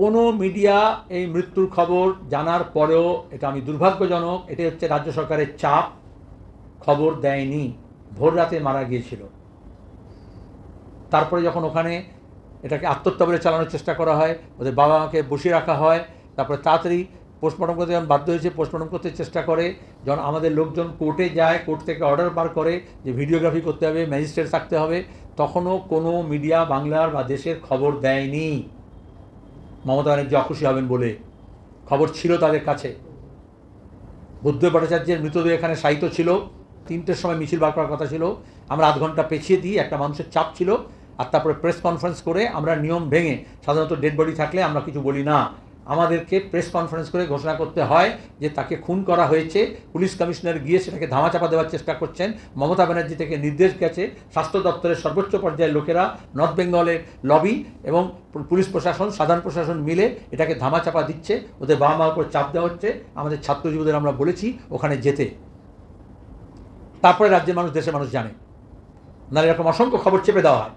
কোনো মিডিয়া এই মৃত্যুর খবর জানার পরেও এটা আমি দুর্ভাগ্যজনক, এটা হচ্ছে রাজ্য সরকারের চাপ, খবর দেয়নি। ভোর রাতে মারা গিয়েছিল। তারপরে যখন ওখানে এটাকে আত্মহত্যা বলে চালানোর চেষ্টা করা হয়, ওদের বাবা মাকে বসিয়ে রাখা হয়, তারপরে তাড়াতাড়ি পোস্টমর্টম করতে যখন বাধ্য হয়েছে পোস্টমর্টম করতে চেষ্টা করে, যখন আমাদের লোকজন কোর্টে যায় কোর্ট থেকে অর্ডার বার করে যে ভিডিওগ্রাফি করতে হবে ম্যাজিস্ট্রেট থাকতে হবে, তখনও কোনো মিডিয়া বাংলার বা দেশের খবর দেয়নি। মমতা ব্যানার্জি অখুশি হবেন বলে খবর ছিল তাদের কাছে। বুদ্ধ ভট্টাচার্যের মৃতদেহ এখানে সাহিত্য ছিল। তিনটের সময় মিছিল বার করার কথা ছিল। আমরা আধ ঘণ্টা পেছিয়ে দিই, একটা মানুষের চাপ ছিল। আর তারপরে প্রেস কনফারেন্স করে আমরা নিয়ম ভেঙে সাধারণত ডেড বডি থাকলে আমরা কিছু বলি না। আমাদেরকে প্রেস কনফারেন্স করে ঘোষণা করতে হয় যে তাকে খুন করা হয়েছে। পুলিশ কমিশনার গিয়ে সেটাকে ধামাচাপা দেওয়ার চেষ্টা করছেন। মমতা ব্যানার্জি থেকে নির্দেশ গেছে স্বাস্থ্য দপ্তরের সর্বোচ্চ পর্যায়ের লোকেরা নর্থ বেঙ্গলের লবি এবং পুলিশ প্রশাসন, সাধারণ প্রশাসন মিলে এটাকে ধামাচাপা দিচ্ছে। ওদের বাবা মার উপর চাপ দেওয়া হচ্ছে। আমাদের ছাত্রজীবীদের আমরা বলেছি ওখানে যেতে। তারপরে রাজ্যের মানুষ, দেশের মানুষ জানে। নাহলে এরকম অসংখ্য খবর চেপে দেওয়া হয়।